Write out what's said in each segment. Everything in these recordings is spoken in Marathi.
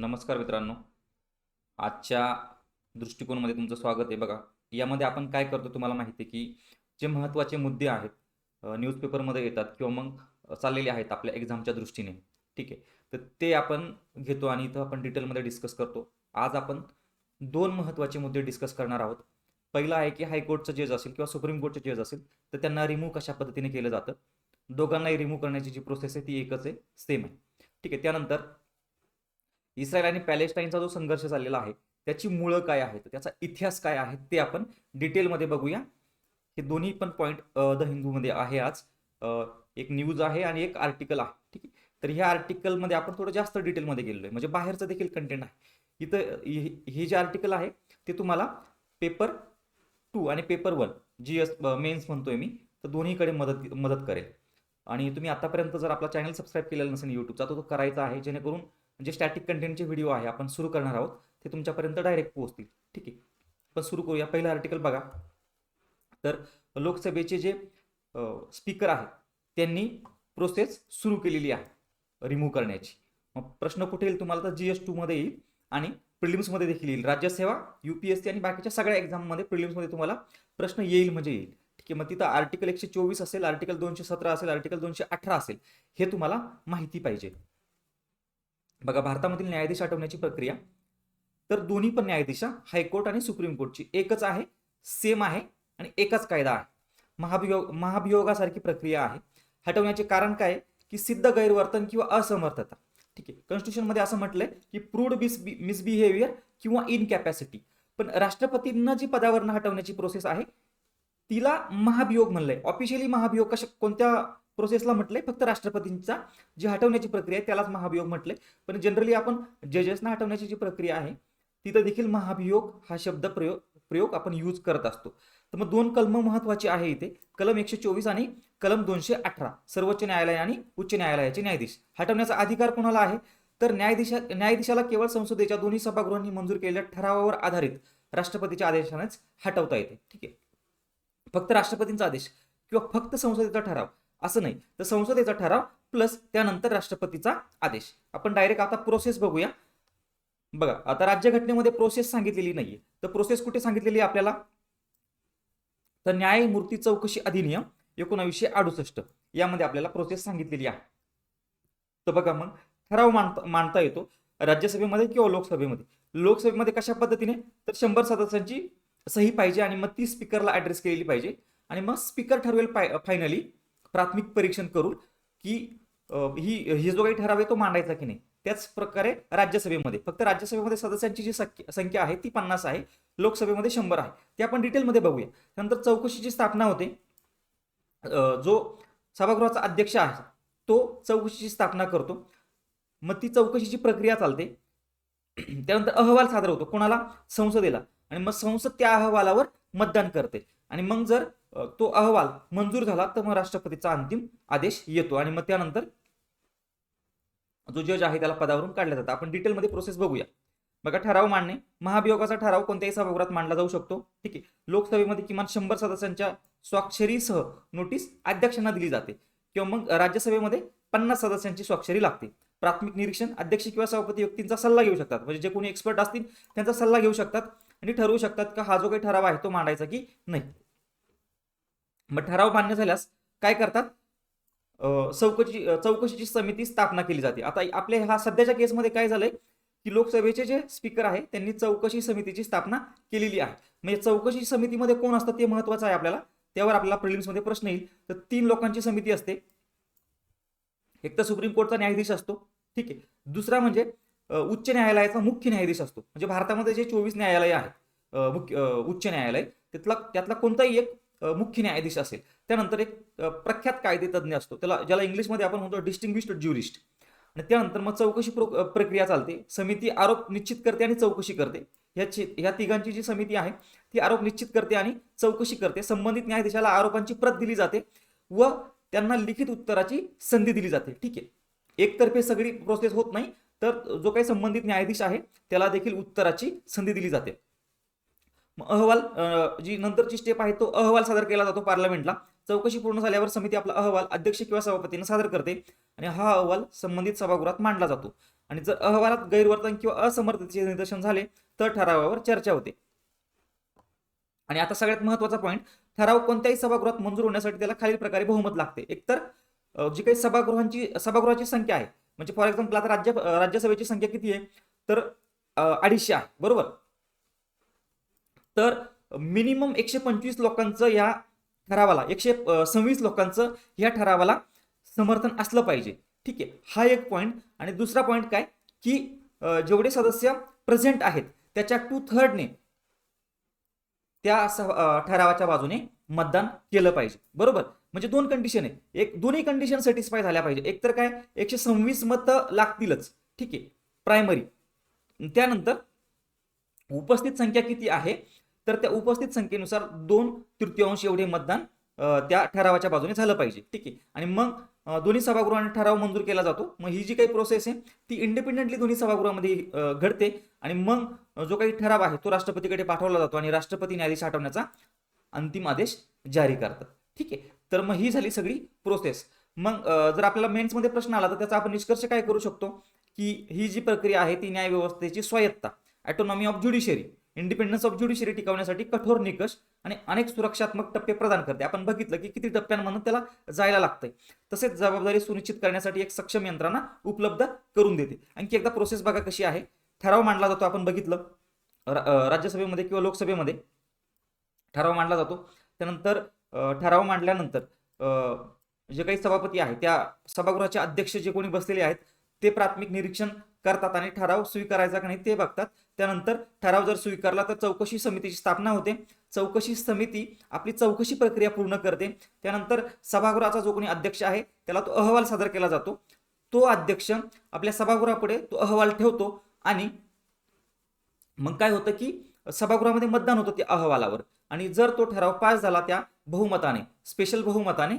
नमस्कार मित्रांनो. आजच्या दृष्टिकोनमध्ये तुमचं स्वागत आहे बघा. यामध्ये आपण काय करतो तुम्हाला माहिती आहे की जे महत्त्वाचे मुद्दे आहेत न्यूजपेपरमध्ये येतात किंवा मग चाललेले आहेत आपल्या एक्झामच्या दृष्टीने. ठीक आहे? तर ते आपण घेतो आणि इथं आपण डिटेलमध्ये डिस्कस करतो. आज आपण दोन महत्त्वाचे मुद्दे डिस्कस करणार आहोत. पहिला आहे की हायकोर्टचं जज असेल किंवा सुप्रीम कोर्टचं जज असेल तर त्यांना रिमूव्ह कशा पद्धतीने केलं जातं? दोघांनाही रिमूव्ह करण्याची जी प्रोसेस आहे ती एकच आहे सेम आहे. ठीक आहे? त्यानंतर इस्रायल आणि पॅलेस्टाईनचा जो संघर्ष झालेला आहे त्याची मुळं काय आहेत त्याचा इतिहास काय आहे ते आपण डिटेलमध्ये बघूया. हे दोन्ही पण पॉईंट द हिंदूमध्ये आहे आज. एक न्यूज आहे आणि एक आर्टिकल आहे ठीक आहे? तर ह्या आर्टिकलमध्ये आपण थोडं जास्त डिटेलमध्ये गेलेलो आहे म्हणजे बाहेरचं देखील कंटेंट आहे. इथं हे- जे आर्टिकल आहे ते तुम्हाला पेपर टू आणि paper one G S mains म्हणतोय मी तर दोन्हीकडे मदत मदत करेल. आणि तुम्ही आतापर्यंत जर आपला चॅनल सबस्क्राईब केलेला नसेल यूट्यूबचा तो करायचा आहे जेणेकरून जे स्टॅटिक कंटेंटचे व्हिडिओ आहे आपण सुरू करणार आहोत. ते तुमच्यापर्यंत डायरेक्ट पोहोचतील. ठीक आहे. पण सुरू करूया. पहिलं आर्टिकल बघा. तर लोकसभेचे जे स्पीकर आहेत त्यांनी प्रोसेस सुरू केलेली आहे रिमूव्ह करण्याची. मग प्रश्न कुठे येईल तुम्हाला? तर जी एस टूमध्ये येईल आणि प्रिलिम्समध्ये देखील येईल. राज्यसेवा यू पी एस सी आणि बाकीच्या सगळ्या एक्झाममध्ये प्रिलिम्समध्ये तुम्हाला प्रश्न येईल म्हणजे येईल. ठीक आहे. मग तिथं आर्टिकल एकशे चोवीस असेल आर्टिकल दोनशे सतरा असेल आर्टिकल दोनशे अठरा असेल हे तुम्हाला माहिती पाहिजे. बघा भारतामधील न्यायाधीश हटवण्याची प्रक्रिया. तर दोन्ही पण न्यायाधीशा हायकोर्ट आणि सुप्रीम कोर्टची. एकच आहे सेम आहे आणि एकच कायदा आहे. महाभियोग महाभियोगासारखी प्रक्रिया आहे. हटवण्याचे कारण काय? आहे? की सिद्ध गैरवर्तन किंवा असमर्थता. ठीक आहे कॉन्स्टिट्यूशनमध्ये असं म्हटलंय की प्रूड मिस मिसबिहेवियर किंवा इनकॅपॅसिटी पण राष्ट्रपतींना जी पदावरनं हटवण्याची प्रोसेस आहे तिला महाभियोग म्हणलंय. ऑफिशियली महाभियोग कशा कोणत्या प्रोसेसला म्हटलंय फक्त राष्ट्रपतींचा जी हटवण्याची प्रक्रिया आहे त्यालाच महाभियोग म्हटलंय. पण जनरली आपण जजेसना हटवण्याची जी प्रक्रिया आहे तिथं देखील महाभियोग हा शब्द प्रयोग प्रयोग आपण यूज करत असतो. तर मग दोन कलम महत्वाची आहे इथे. कलम एकशे चोवीस आणि कलम दोनशे अठरा सर्वोच्च न्यायालय आणि उच्च न्यायालयाचे न्यायाधीश. हटवण्याचा अधिकार कोणाला आहे? तर न्यायाधीशा न्यायाधीशाला केवळ संसदेच्या दोन्ही सभागृहांनी मंजूर केलेल्या ठरावावर आधारित राष्ट्रपतीच्या आदेशानेच हटवता येते. ठीक आहे. फक्त राष्ट्रपतींचा आदेश किंवा फक्त संसदेचा ठराव. असं नाही. तर संसदेचा ठराव प्लस त्यानंतर राष्ट्रपतीचा आदेश. आपण डायरेक्ट आता प्रोसेस बघूया. बघा आता राज्यघटनेमध्ये प्रोसेस सांगितलेली नाहीये. तर प्रोसेस कुठे सांगितलेली आहे आपल्याला? तर न्यायमूर्ती चौकशी अधिनियम एकोणावीसशे अडुसष्ट. यामध्ये आपल्याला प्रोसेस सांगितलेली आहे. तर बघा मग ठराव मानता मानता येतो. राज्यसभेमध्ये किंवा लोकसभेमध्ये? लोकसभेमध्ये कशा पद्धतीने? तर शंभर सदस्यांची सही पाहिजे आणि मग ती स्पीकरला ऍड्रेस केलेली पाहिजे. आणि मग स्पीकर ठरवेल फायनली प्राथमिक परीक्षण करून की ही हे जो काही ठराव आहे तो मांडायचा की नाही त्याच प्रकारे राज्यसभेमध्ये फक्त राज्यसभेमध्ये सदस्यांची जी संख्या संख्या आहे ती पन्नास आहे लोकसभेमध्ये शंभर आहे ते आपण डिटेलमध्ये बघूया. नंतर चौकशीची स्थापना होते. जो सभागृहाचा अध्यक्ष आहे तो चौकशीची स्थापना करतो. मग ती चौकशीची प्रक्रिया चालते. त्यानंतर अहवाल सादर होतो. कोणाला? संसदेला. आणि मग संसद त्या अहवालावर मतदान करते. आणि मग जर तो अहवाल मंजूर झाला तर मग राष्ट्रपतीचा अंतिम आदेश येतो. आणि मग त्यानंतर जो जज आहे त्याला पदावरून काढला जातं आपण डिटेलमध्ये प्रोसेस बघूया. बघा ठराव मांडणे महाभियोगाचा ठराव कोणत्याही सभागृहात मांडला जाऊ शकतो. ठीक आहे. लोकसभेमध्ये किमान शंभर सदस्यांच्या स्वाक्षरीसह नोटीस अध्यक्षांना दिली जाते. किंवा मग राज्यसभेमध्ये पन्नास सदस्यांची स्वाक्षरी लागते. प्राथमिक निरीक्षण अध्यक्ष किंवा सभापती व्यक्तींचा सल्ला घेऊ शकतात. म्हणजे जे कोणी एक्सपर्ट असतील त्यांचा सल्ला घेऊ शकतात आणि ठरवू शकतात का हा जो काही ठराव आहे तो मांडायचा की नाही. मग ठराव मान्य झाल्यास काय करतात? चौकशी चौकशीची समिती स्थापना केली जाते. आता आपल्या ह्या सध्याच्या केसमध्ये काय झालंय? की लोकसभेचे जे स्पीकर आहे त्यांनी चौकशी समितीची स्थापना केलेली आहे. म्हणजे चौकशी समितीमध्ये कोण असतं ते महत्वाचं आहे आपल्याला? त्यावर आपल्याला प्रिलिम्समध्ये प्रश्न येईल. तर तीन लोकांची समिती असते. एक तर सुप्रीम कोर्टचा न्यायाधीश असतो. ठीक आहे. दुसरा म्हणजे उच्च न्यायालयाचा मुख्य न्यायाधीश असतो. म्हणजे भारतामध्ये जे चोवीस न्यायालय आहेत मुख्य उच्च न्यायालय त्यातला त्यातला कोणताही एक मुख्य न्यायाधीश असेल. त्यानंतर एक प्रख्यात कायदेतज्ञ असतो. त्याला ज्याला इंग्लिशमध्ये आपण म्हणतो डिस्टिंग्विश्ड ज्युरिस्ट आणि त्यानंतर मग चौकशी प्रो- प्रक्रिया चालते. समिती आरोप निश्चित करते आणि चौकशी करते. ह्याची ह्या तिघांची जी समिती आहे ती आरोप निश्चित करते आणि चौकशी करते. संबंधित न्यायाधीशाला आरोपांची प्रत दिली जाते व त्यांना लिखित उत्तराची संधी दिली जाते. ठीक आहे. एकतर्फे सगळी प्रोसेस होत नाही तर जो काही संबंधित न्यायाधीश आहे त्याला देखील उत्तराची संधी दिली जाते. मग अहवाल जी नंतरची स्टेप आहे तो अहवाल सादर केला जातो पार्लमेंटला. चौकशी पूर्ण झाल्यावर समिती आपला अहवाल अध्यक्ष किंवा सभापतीने सादर करते आणि हा अहवाल संबंधित सभागृहात मांडला जातो. आणि जर अहवालात गैरवर्तन किंवा असमर्थतेचे निदर्शन झाले तर ठरावावर चर्चा होते. आणि आता सगळ्यात महत्त्वाचा पॉईंट ठराव कोणत्याही सभागृहात मंजूर होण्यासाठी त्याला खालील प्रकारे बहुमत लागते. एकतर जी काही सभागृहांची सभागृहाची संख्या आहे म्हणजे फॉर एक्झाम्पल आता राज्य राज्यसभेची संख्या किती आहे? तर अडीचशे आहे. बरोबर? तर मिनिमम एकशे पंचवीस लोकांचं या ठरावाला एकशे सव्वीस लोकांचं या ठरावाला समर्थन असलं पाहिजे. ठीक आहे हा एक पॉईंट आणि दुसरा पॉईंट काय? की जेवढे सदस्य प्रेझेंट आहेत त्याच्या टू थर्डने त्या ठरावाच्या बाजूने मतदान केलं पाहिजे. बरोबर? म्हणजे दोन कंडिशन आहे एक दोन्ही कंडिशन सॅटिस्फाय झाल्या पाहिजे. एक तर काय? एकशे सव्वीस मतं लागतीलच. ठीक आहे प्रायमरी त्यानंतर उपस्थित संख्या किती आहे? तर त्या उपस्थित संख्येनुसार दोन तृतीयांश एवढे मतदान त्या ठरावाच्या बाजूने झालं पाहिजे. ठीक आहे? आणि मग दोन्ही सभागृहाने ठराव मंजूर केला जातो. मग ही जी काही प्रोसेस आहे ती इंडिपेंडेंटली दोन्ही सभागृहामध्ये घडते. आणि मग जो काही ठराव आहे तो राष्ट्रपतीकडे पाठवला जातो आणि राष्ट्रपती न्यायाधीश हटवण्याचा अंतिम आदेश जारी करतात. ठीक आहे? तर मग ही झाली सगळी प्रोसेस मग जर आपल्याला मेन्समध्ये प्रश्न आला तर त्याचा आपण निष्कर्ष काय करू शकतो? की ही जी प्रक्रिया आहे ती न्यायव्यवस्थेची स्वायत्ता autonomy of judiciary independence of judiciary टिकवण्यासाठी कठोर निकष आणि अनेक सुरक्षात्मक टप्पे प्रदान करते. आपण बघितलं की किती टप्प्यांमधून त्याला जायला लागतंय. तसेच जबाबदारी सुनिश्चित करण्यासाठी एक सक्षम यंत्रणा उपलब्ध करून देते. आणखी एकदा प्रोसेस बघा कशी आहे. ठराव मांडला जातो. आपण बघितलं राज्यसभेमध्ये किंवा लोकसभेमध्ये ठराव मांडला जातो. त्यानंतर ठराव मांडल्यानंतर जे काही सभापती आहे त्या सभागृहाचे अध्यक्ष जे कोणी बसलेले आहेत ते प्राथमिक निरीक्षण करतात आणि ठराव स्वीकारायचा का नाही ते बघतात. त्यानंतर ठराव जर स्वीकारला तर चौकशी समितीची स्थापना होते. चौकशी समिती आपली चौकशी प्रक्रिया पूर्ण करते. त्यानंतर सभागृहाचा जो कोणी अध्यक्ष आहे त्याला तो अहवाल सादर केला जातो. तो अध्यक्ष आपल्या सभागृहापुढे तो अहवाल ठेवतो आणि मग काय होतं की सभागृहामध्ये मतदान होतं त्या अहवालावर. आणि जर तो ठराव पास झाला त्या बहुमताने स्पेशल बहुमताने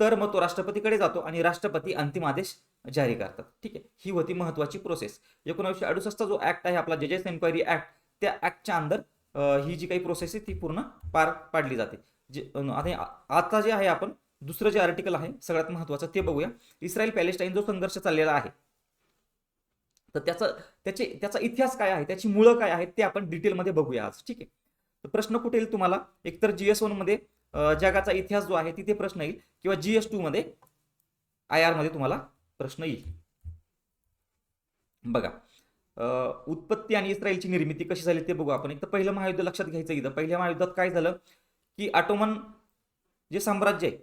तर मग तो राष्ट्रपतीकडे जातो आणि राष्ट्रपती अंतिम आदेश जारी करतात. ठीक आहे? ही होती महत्वाची प्रोसेस एकोणीसशे अडुसष्टचा जो ऍक्ट आहे आपला जजेस एन्क्वायरी ऍक्ट त्या ऍक्टच्या अंदर ही जी काही प्रोसेस आहे ती पूर्ण पार पाडली जाते. जे आणि आता आता जे आहे आपण दुसरं जे आर्टिकल आहे सगळ्यात महत्वाचं ते बघूया. इस्रायल पॅलेस्टाईन जो संघर्ष चाललेला आहे तर त्याचा त्याचे त्याचा इतिहास काय आहे त्याची मुळं काय आहेत ते आपण डिटेलमध्ये बघूया आज. ठीक आहे? तर प्रश्न कुठे येईल तुम्हाला? एकतर जी एसमध्ये जगाचा इतिहास जो आहे तिथे प्रश्न येईल किंवा जी एस टू मध्ये आय आरमध्ये तुम्हाला प्रश्न येईल. बघा उत्पत्ती आणि इस्रायलची निर्मिती कशी झाली ते बघू आपण. एक तर पहिलं महायुद्ध लक्षात घ्यायचं इथं. पहिल्या महायुद्धात काय झालं की ऑटोमन जे साम्राज्य आहे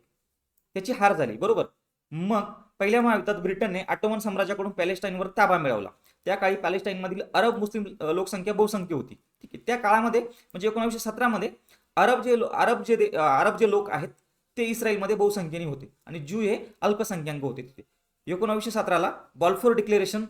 त्याची हार झाली बरोबर? मग पहिल्या महायुद्धात ब्रिटनने ऑटोमन साम्राज्याकडून पॅलेस्टाईनवर ताबा मिळवला. त्या काळी पॅलेस्टाईनमधील अरब मुस्लिम लोकसंख्या बहुसंख्य होती. ठीक आहे त्या काळामध्ये म्हणजे एकोणीसशे सतरामध्ये अरब जे अरब जे अरब जे लोक आहेत ते इस्रायलमध्ये बहुसंख्येने होते आणि ज्यू हे अल्पसंख्याक होते तिथे. एकोणावीसशे सतराला बॉल्फोर डिक्लेरेशन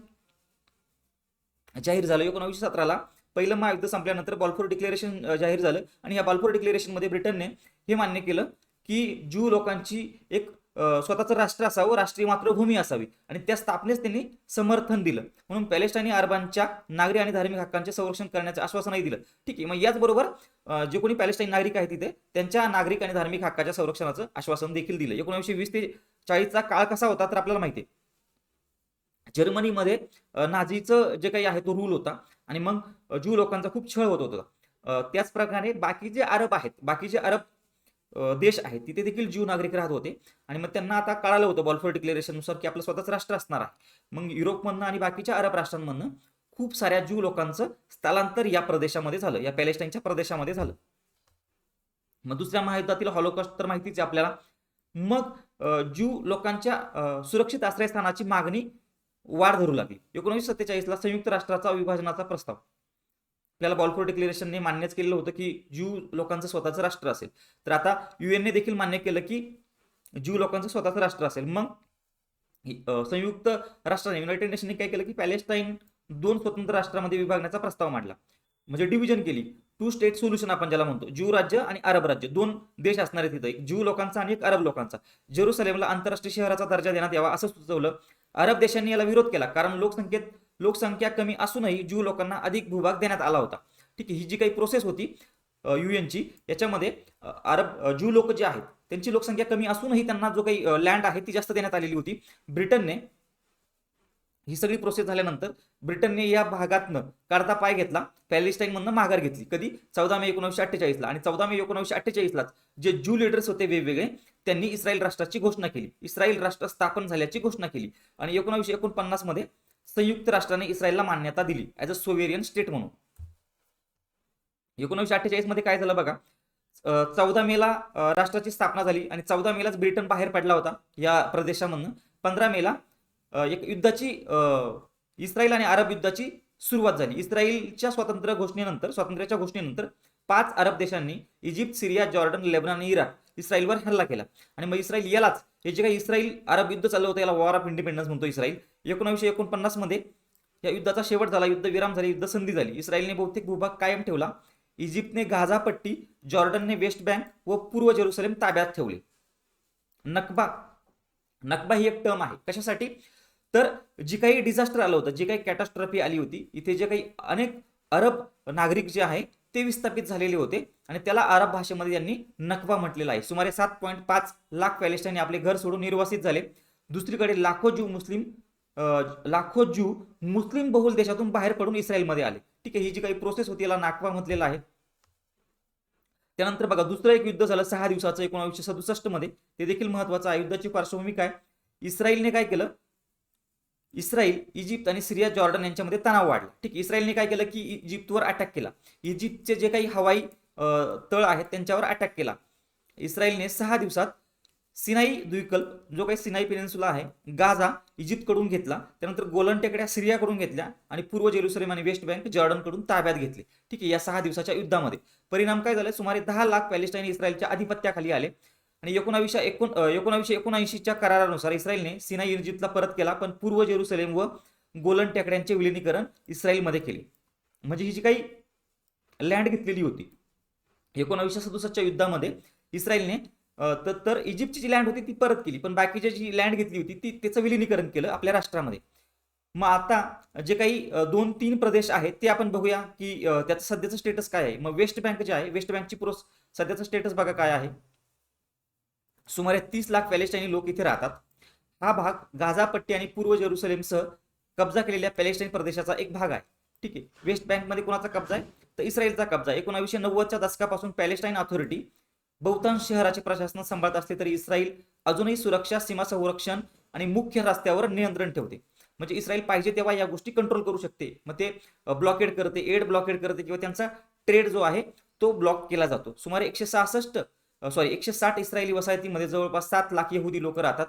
जाहीर झालं. एकोणावीसशे सतराला पहिलं महायुद्ध संपल्यानंतर बॉल्फोर डिक्लेरेशन जाहीर झालं. आणि या बॉल्फोर डिक्लेरेशनमध्ये ब्रिटनने हे मान्य केलं की ज्यू लोकांची एक स्वतःचं राष्ट्र असावं राष्ट्रीय मातृभूमी असावी. आणि त्या स्थापनेस त्यांनी समर्थन दिलं. म्हणून पॅलेस्टाईनी अरबांच्या नागरी आणि धार्मिक हक्कांचे संरक्षण करण्याचं आश्वासनही दिलं. ठीक आहे मग याचबरोबर जे कोणी पॅलेस्टाईन नागरिक आहेत तिथे त्यांच्या नागरिक आणि धार्मिक हक्काच्या संरक्षणाचं आश्वासन देखील दिलं. एकोणीसशे वीस ते चाळीसचा काळ कसा होता तर आपल्याला माहिती आहे. जर्मनीमध्ये नाझीचं जे काही आहे तो रूल होता आणि मग जू ज्यू लोकांचा खूप छळ होत होता. त्याच त्याचप्रकारे बाकी जे अरब आहेत बाकीचे अरब देश आहेत तिथे देखील ज्यू नागरिक राहत होते. आणि मग त्यांना आता कळालं होतं बॉल्फर डिक्लेरेशननुसार की आपलं स्वतःच राष्ट्र असणार आहे. मग युरोपमधनं आणि बाकीच्या अरब राष्ट्रांमधनं खूप साऱ्या ज्यू लोकांचं स्थलांतर या प्रदेशामध्ये झालं. या पॅलेस्टाईनच्या प्रदेशामध्ये झालं. मग दुसऱ्या महायुद्धातील हॉलोकॉस्ट तर माहितीच आहे आपल्याला. मग ज्यू लोकांच्या सुरक्षित आश्रयस्थानाची मागणी वाढ धरू लागली. एकोणीसशे सत्तेचाळीसला संयुक्त राष्ट्राचा विभाजनाचा प्रस्ताव. आपल्याला बॉल्फोर डिक्लेरेशनने मान्यच केलेलं होतं की ज्यू लोकांचं स्वतःचं राष्ट्र असेल. तर आता युएनने देखील मान्य केलं की ज्यू लोकांचं स्वतःचं राष्ट्र असेल. मग संयुक्त राष्ट्राने युनायटेड नेशनने काय केलं की पॅलेस्टाईन दोन स्वतंत्र राष्ट्रामध्ये विभागण्याचा प्रस्ताव मांडला. म्हणजे डिव्हिजन केली. टू स्टेट सोल्युशन आपण ज्याला म्हणतो ज्यू राज्य आणि अरब राज्य. दोन देश असणार आहेत तिथं एक ज्यू लोकांचा आणि एक अरब लोकांचा. जेरुसलेमला आंतरराष्ट्रीय शहराचा दर्जा देण्यात यावा असं सुचवलं. अरब देशांनी याला विरोध केला. कारण लोकसंख्येत लोकसंख्या कमी असूनही ज्यू लोकांना अधिक भूभाग देण्यात आला होता. ठीक आहे ही जी काही प्रोसेस होती युएनची याच्यामध्ये अरब ज्यू लोक जे आहेत त्यांची लोकसंख्या कमी असूनही त्यांना जो काही लँड आहे ती जास्त देण्यात आलेली होती. ब्रिटनने ही सगळी प्रोसेस झाल्यानंतर ब्रिटनने या भागातनं काढता पाय घेतला पॅलेस्टाईनमधनं माघार घेतली. कधी? चौदा मे एकोणीसशे अठ्ठेचाळीसला. आणि चौदा मे एकोणीसशे अठ्ठेचाळीसलाच जे ज्यू लिडर्स होते वेगवेगळे त्यांनी इस्रायल राष्ट्राची घोषणा केली. इस्रायल राष्ट्र स्थापन झाल्याची घोषणा केली. आणि एकोणीसशे एकोणपन्नासमध्ये संयुक्त राष्ट्राने इस्रायलला मान्यता दिली ॲज अ सोवेरियन स्टेट म्हणून. एकोणीसशे अठ्ठेचाळीसमध्ये काय झालं बघा? चौदा मेला राष्ट्राची स्थापना झाली आणि चौदा मेलाच ब्रिटन बाहेर पडला होता या प्रदेशामधनं. पंधरा मेला एक युद्धाची अं, इस्रायल आणि अरब युद्धाची सुरुवात झाली. इस्रायलच्या स्वातंत्र्य घोषणेनंतर स्वातंत्र्याच्या घोषणेनंतर पाच अरब देशांनी इजिप्त सिरिया जॉर्डन लेबनॉन आणि इराक इस्रायलवर हल्ला केला. आणि मग इस्रायल यालाच हे जे काही इस्रायल अरब युद्ध चाललं होतं याला वॉर ऑफ इंडिपेंडन्स म्हणतो इस्रायल एकोणीसशे एकोणपन्नासमध्ये या युद्धाचा शेवट झाला युद्ध विराम झाली युद्ध संधी झाली. इस्रायलने बहुतेक भूभाग कायम ठेवला. इजिप्तने गाझापट्टी जॉर्डनने वेस्ट बँक व पूर्व जेरुसलेम ताब्यात ठेवले. नकबा नकबा ही एक टर्म आहे. कशासाठी? तर जी काही डिझास्टर आलं होतं जी काही कॅटास्ट्रॉफी आली होती इथे जे काही अनेक अरब नागरिक जे आहे ते विस्थापित झालेले होते आणि त्याला अरब भाषेमध्ये त्यांनी नकबा म्हटलेला आहे. सुमारे सात पॉईंट पाच लाख पॅलेस्टाईन आपले घर सोडून निर्वासित झाले. दुसरीकडे लाखो ज्यू मुस्लिम लाखो ज्यू मुस्लिम बहुल देशातून बाहेर पडून इस्रायलमध्ये आले. ठीक आहे ही जी काही प्रोसेस होती याला नाकवा म्हटलेला आहे. त्यानंतर बघा दुसरं एक युद्ध झालं सहा दिवसाचं एकोणावीसशे सदुसष्टमध्ये ते देखील महत्वाचं आहे. युद्धाची पार्श्वभूमी काय? इस्रायलने काय केलं? इस्रायल इजिप्त आणि सिरिया जॉर्डन यांच्यामध्ये तणाव वाढला. ठीक इस्रायलने काय केलं की इजिप्तवर अटॅक केला. इजिप्तचे जे काही हवाई तळ आहेत त्यांच्यावर अटॅक केला. इस्रायलने सहा दिवसात सिनाई द्विकल्प जो काही सिनाई पेनिन्सुला आहे गाझा इजिप्तकडून घेतला. त्यानंतर गोलन टेकड्या सिरियाकडून घेतल्या आणि पूर्व जेरुसलेम आणि वेस्ट बँक जॉर्डनकडून ताब्यात घेतले. ठीक आहे या सहा दिवसाच्या युद्धामध्ये. परिणाम काय झाले? सुमारे दहा लाख पॅलेस्टाईन इस्रायलच्या आधिपत्याखाली आले. आणि एकोणावीसशे एकोण एकोणावीसशे एकोणऐंशीच्या करारानुसार इस्रायलने सिनाई इजिप्तला परत केला पण पूर्व जेरुसलेम व गोलन टेकड्यांचे विलिनीकरण इस्रायलमध्ये केले. म्हणजे ही जी काही लँड घेतलेली होती एकोणावीसशे सदुसष्टच्या युद्धामध्ये इस्रायलने तर तर इजिप्तची जी लँड होती ती परत केली पण बाकीची जी लँड घेतली होती ती त्याचं विलिनीकरण केलं आपल्या राष्ट्रामध्ये. मग आता जे काही दोन तीन प्रदेश आहेत ते आपण बघूया की त्याचं सध्याचं स्टेटस काय आहे. मग वेस्ट बँक जे आहे वेस्ट बँकची प्रोस सध्याचं स्टेटस बघा काय आहे. सुमारे तीस लाख पॅलेस्टाईनी लोक इथे राहतात. हा भाग गाझा पट्टी आणि पूर्व जेरुसलेमसह कब्जा केलेल्या पॅलेस्टाईन प्रदेशाचा एक भाग आहे. ठीक आहे. वेस्ट बँकमध्ये कोणाचा कब्जा आहे? तर इस्रायलचा कब्जा आहे. एकोणावीसशे नव्वदच्या दशकापासून पॅलेस्टाईन ऑथॉरिटी बहुतांश शहराचे प्रशासन सांभाळत असले तरी इस्रायल अजूनही सुरक्षा सीमा संरक्षण आणि मुख्य रस्त्यावर नियंत्रण ठेवते. म्हणजे इस्रायल पाहिजे तेव्हा या गोष्टी कंट्रोल करू शकते. मग ते ब्लॉकेड करते एड ब्लॉकेड करते किंवा त्यांचा ट्रेड जो आहे तो ब्लॉक केला जातो. सुमारे एकशे सहासष्ट सॉरी एकशे साठ इस्रायली वसाहतीमध्ये जवळपास सात लाख यहुदी लोक राहतात.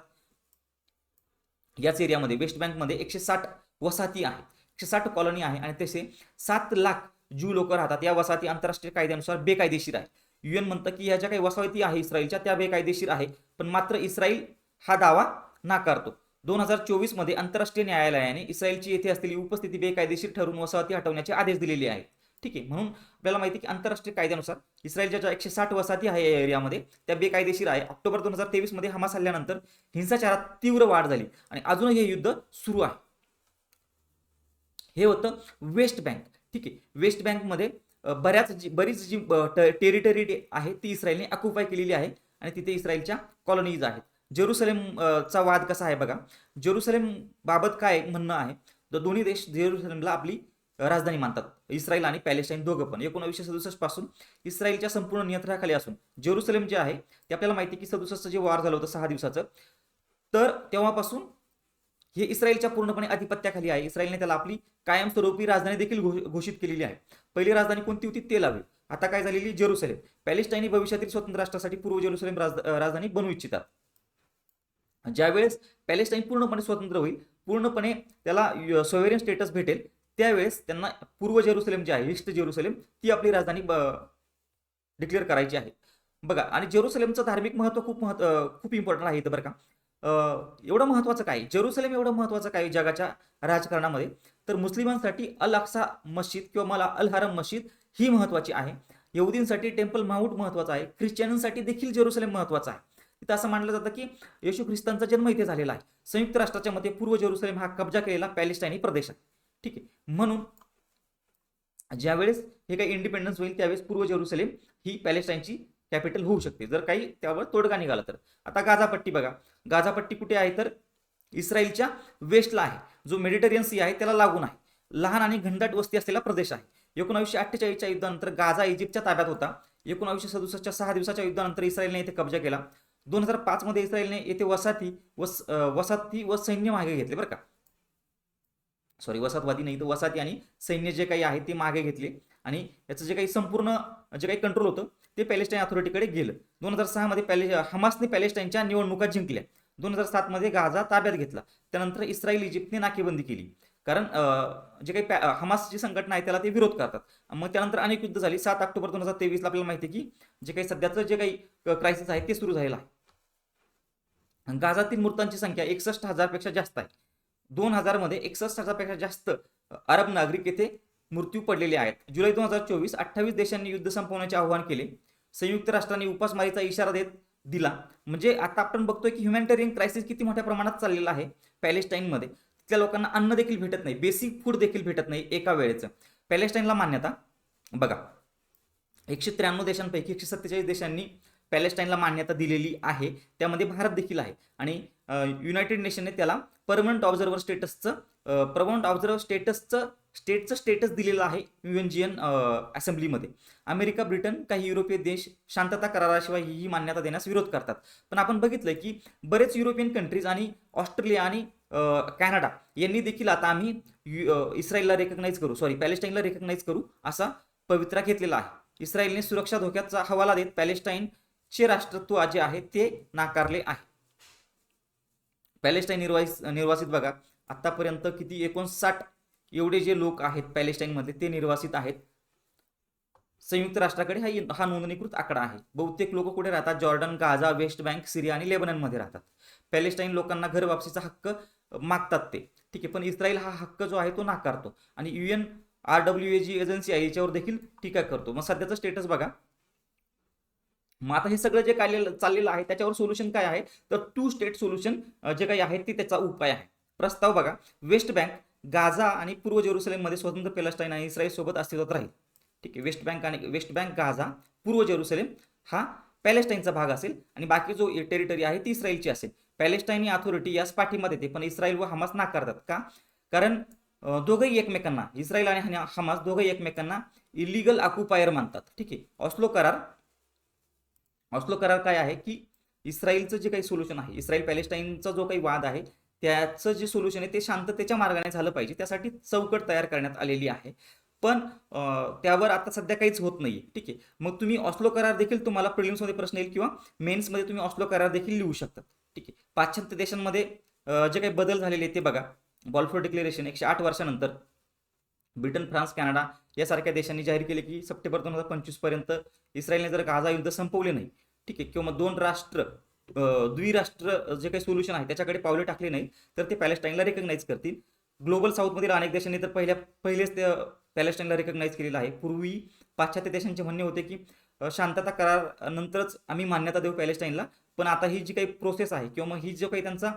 याच एरियामध्ये वेस्ट बँकमध्ये एकशे साठ वसाहती आहे एकशे साठ कॉलनी आहे आणि तसे सात लाख ज्यू लोक राहतात. या वसाहती आंतरराष्ट्रीय कायद्यानुसार बेकायदेशीर आहे युएन म्हणतं की ह्या ज्या काही वसाहती आहे इस्रायलच्या त्या बेकायदेशीर आहे पण मात्र इस्रायल हा दावा नाकारतो. दोन हजार चोवीसमध्ये आंतरराष्ट्रीय न्यायालयाने इस्रायलची येथे असलेली उपस्थिती बेकायदेशीर ठरवून वसाहती हटवण्याचे आदेश दिलेले आहेत. ठीक आहे म्हणून आपल्याला माहिती आहे की आंतरराष्ट्रीय कायद्यानुसार इस्रायलच्या ज्या एकशे साठ वसाहती आहे या एरियामध्ये त्या बेकायदेशीर आहे. ऑक्टोबर दोन हजार तेवीसमध्ये हमास हल्ल्यानंतर हिंसाचारात तीव्र वाढ झाली आणि अजूनही हे युद्ध सुरू आहे. हे होतं वेस्ट बँक. ठीक आहे वेस्ट बँकमध्ये बऱ्याच जी बरीच जी टेरिटरी आहे ती इस्रायलने अक्युपाय केलेली आहे आणि तिथे इस्रायलच्या कॉलनीज आहेत. जेरुसलेम चा वाद कसा आहे बघा. जेरुसलेम बाबत काय म्हणणं आहे? तर दोन्ही देश जेरुसलेमला आपली राजधानी मानतात. इस्रायल आणि पॅलेस्टाईन दोघं पण. एकोणीसशे सदुसष्टपासून इस्रायलच्या संपूर्ण नियंत्रणाखाली असून जेरुसलेम जे आहे ते आपल्याला माहिती की सदुसष्टचं जे वार झालं होतं सहा दिवसाचं तर तेव्हापासून हे इस्रायलच्या पूर्णपणे आधिपत्याखाली आहे. इस्रायलने त्याला आपली कायमस्वरूपी राजधानी देखील घो- घोषित केलेली आहे. पहिली राजधानी कोणती होती? तेल अवीव आता काय झालेली? जेरुसलेम. पॅलेस्टाईनी भविष्यातील स्वतंत्र राष्ट्रासाठी पूर्व जेरुसलेम राज- राजधानी बनवू इच्छितात. ज्यावेळेस पॅलेस्टाईन पूर्णपणे स्वतंत्र होईल पूर्णपणे त्याला सोवेरियन स्टेटस भेटेल त्यावेळेस त्यांना पूर्व जेरुसलेम जे आहे ईस्ट जेरुसलेम ती आपली राजधानी डिक्लेअर करायची आहे. बघा आणि जेरुसलेमचं धार्मिक महत्त्व खूप महत्त्व खूप इम्पॉर्टंट आहे इथं बरं का. एवढं महत्त्वाचं काय? जेरुसलेम एवढं महत्त्वाचं काय जगाच्या राजकारणामध्ये? तर मुस्लिमांसाठी अल अक्सा मस्जिद किंवा मला अल हरम मस्जिद ही महत्त्वाची आहे. यहुदींसाठी टेम्पल माउंट महत्त्वाचं आहे. ख्रिश्चनांसाठी देखील जेरुसलेम महत्त्वाचं आहे. तिथं असं मानलं जातं की येशू ख्रिस्तांचा जन्म इथे झालेला आहे. संयुक्त राष्ट्राच्या मते पूर्व जेरुसलेम हा कब्जा केलेला पॅलेस्टाईनी प्रदेश आहे. ठीक आहे. म्हणून ज्यावेळेस हे काही इंडिपेंडन्स होईल त्यावेळेस पूर्व जेरुसलेम ही पॅलेस्टाईनची कॅपिटल होऊ शकते. जर काही त्यावर तोडगा निघाला तर. आता गाझापट्टी बघा. गाझापट्टी कुठे आहे तर? इस्रायलच्या वेस्टला आहे. जो मेडिटेरियन सी आहे त्याला लागून आहे. लहान आणि घनदाट वस्ती असलेला प्रदेश आहे. एकोणावीसशे अठ्ठेचाळीसच्या युद्धानंतर गाझा इजिप्तच्या ताब्यात होता. एकोणावीसशे सदुसष्टच्या सहा दिवसाच्या युद्धानंतर इस्रायलने येथे कब्जा केला. दोन हजार पाचमध्ये इस्रायलने येथे वसाहती व वसाहती व सैन्य मागे घेतले बरं का. सॉरी वसाहतवादी नाही तर वसाहती आणि सैन्य जे काही आहे ते मागे घेतले. आणि याचं जे काही संपूर्ण जे काही कंट्रोल होतं ते पॅलेस्टाईन अथॉरिटीकडे गेलं. दोन हजार सहामध्ये पॅले हमासने पॅलेस्टाईनच्या निवडणुका जिंकल्या. दोन हजार सातमध्ये गाझा ताब्यात घेतला. त्यानंतर इस्रायल इजिप्तने नाकेबंदी केली. कारण जे काही पॅ- हमास जी संघटना आहे त्याला ते विरोध करतात. मग त्यानंतर अनेक युद्ध झाली. सात ऑक्टोबर दोन हजार तेवीसला आपल्याला माहिती आहे की जे काही सध्याचं जे काही क्रायसिस आहे ते सुरू झालेलं आहे. गाझातील मृतांची संख्या एकसष्ट हजारपेक्षा जास्त आहे. दोन हजारमध्ये एकसष्ट हजारपेक्षा जास्त अरब नागरिक येथे मृत्यू पडलेले आहेत. जुलै दोन हजार चोवीस अठ्ठावीस देशांनी युद्ध संपवण्याचे आवाहन केले. संयुक्त राष्ट्रांनी उपासमारीचा इशारा देत दिला. म्हणजे आता आपण बघतोय की ह्युमॅनिटेरियन क्रायसिस किती मोठ्या प्रमाणात चाललेला आहे पॅलेस्टाईनमध्ये. तिथल्या लोकांना अन्न देखील भेटत नाही बेसिक फूड देखील भेटत नाही एका वेळेचं. पॅलेस्टाईनला मान्यता? बघा. एकशे त्र्याण्णव देशांपैकी एकशे सत्तेचाळीस देशांनी पॅलेस्टाईनला मान्यता दिलेली आहे. त्यामध्ये भारत देखील आहे. आणि युनायटेड नेशनने त्याला परमनंट ऑब्झर्वर स्टेटसचं परमनंट ऑब्झर्वर स्टेटसचं स्टेटचं स्टेटस दिलेलं आहे युएनजीएन असेंब्लीमध्ये अमेरिका ब्रिटन काही युरोपीय देश शांतता कराराशिवाय ही मान्यता देण्यास विरोध करतात. पण आपण बघितलं की बरेच युरोपियन कंट्रीज आणि ऑस्ट्रेलिया आणि कॅनडा यांनी देखील आता आम्ही यु- इस्रायलला रेकग्नाईज करू सॉरी पॅलेस्टाईनला रेकग्नाईज करू असा पवित्रा घेतलेला आहे. इस्रायलने सुरक्षा धोक्याचा हवाला देत पॅलेस्टाईनचे राष्ट्रत्व जे आहे ते नाकारले आहे. पॅलेस्टाईन निर्वास निर्वासित बघा. आतापर्यंत किती एकोणसाठ एवढे जे लोक आहेत पॅलेस्टाईनमध्ये ते निर्वासित आहेत. संयुक्त राष्ट्राकडे हा हा नोंदणीकृत आकडा आहे. बहुतेक लोक कुठे राहतात? Jordan Gaza West Bank Syria आणि लेबननमध्ये राहतात. पॅलेस्टाईन लोकांना घर वापसीचा हक्क मागतात ते. ठीक आहे पण इस्रायल हा हक्क जो आहे तो नाकारतो. आणि U N R W A G agency आहे याच्यावर देखील टीका करतो. मग सध्याचं स्टेटस बघा. मग आता हे सगळं जे काय चाललेलं आहे त्याच्यावर सोल्युशन काय आहे? तर टू स्टेट सोल्युशन जे काही आहे ते त्याचा उपाय आहे. प्रस्ताव बघा. वेस्ट बँक गाझा आणि पूर्व जेरुसलेममध्ये स्वतंत्र पॅलेस्टाईन आणि इस्रायल सोबत अस्तित्वात राहील. ठीक आहे. वेस्ट बँक आणि वेस्ट बँक गाझा पूर्व जेरुसलेम हा पॅलेस्टाईनचा भाग असेल आणि बाकी जो टेरिटरी आहे ती इस्रायलची असेल. पॅलेस्टाईनी अथॉरिटी यास पाठिंबा देते पण इस्रायल व हमास नाकारतात का? कारण दोघंही एकमेकांना इस्रायल आणि हमास दोघंही एकमेकांना इलिगल ऑक्युपायर मानतात. ठीक आहे. ऑस्लो करार ऑस्लो करार काय आहे की इस्रायलचं जे काही सोल्युशन आहे इस्रायल पॅलेस्टाईनचा जो काही वाद आहे त्याचं जे सोल्युशन आहे ते शांततेच्या मार्गाने झालं पाहिजे. त्यासाठी चौकट तयार करण्यात आलेली आहे. पण त्यावर आता सध्या काहीच होत नाही ठीक आहे. मग तुम्ही ऑस्लो करार देखील तुम्हाला प्रिलिम्समध्ये प्रश्न येईल किंवा मेन्समध्ये तुम्ही ऑस्लो करार देखील लिहू शकतात ठीक आहे. पाश्चात्य देशांमध्ये जे काही बदल झालेले आहेत ते बघा. बॉल्फोर डिक्लेरेशन एकशे आठ वर्षानंतर ब्रिटन फ्रान्स कॅनडा यासारख्या देशांनी जाहीर केले की सप्टेंबर दोन हजार पंचवीसपर्यंत इस्रायलने जर गाझा युद्ध संपवले नाही ठीक आहे किंवा दोन राष्ट्र द्विराष्ट्र जे काही सोल्युशन आहे त्याच्याकडे पावले टाकले नाही तर ते पॅलेस्टाईनला रेकग्नाईज करतील. ग्लोबल साऊथमधील अनेक देशांनी तर पहिल्या पहिलेच ते पॅलेस्टाईनला रेकग्नाईज केलेलं आहे. पूर्वी पाश्चात्य देशांचे म्हणणे होते की शांतता करार नंतरच आम्ही मान्यता देऊ पॅलेस्टाईनला पण आता ही जी काही प्रोसेस आहे किंवा मग ही जो काही त्यांचा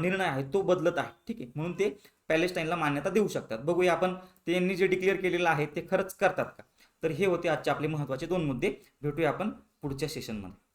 निर्णय आहे तो बदलत आहे ठीक आहे. म्हणून ते पॅलेस्टाईनला मान्यता देऊ शकतात. बघूया आपण त्यांनी जे डिक्लेअर केलेलं आहे ते खरंच करतात का? तर हे होते आजचे आपले महत्त्वाचे दोन मुद्दे. भेटूया आपण पुढच्या सेशनमध्ये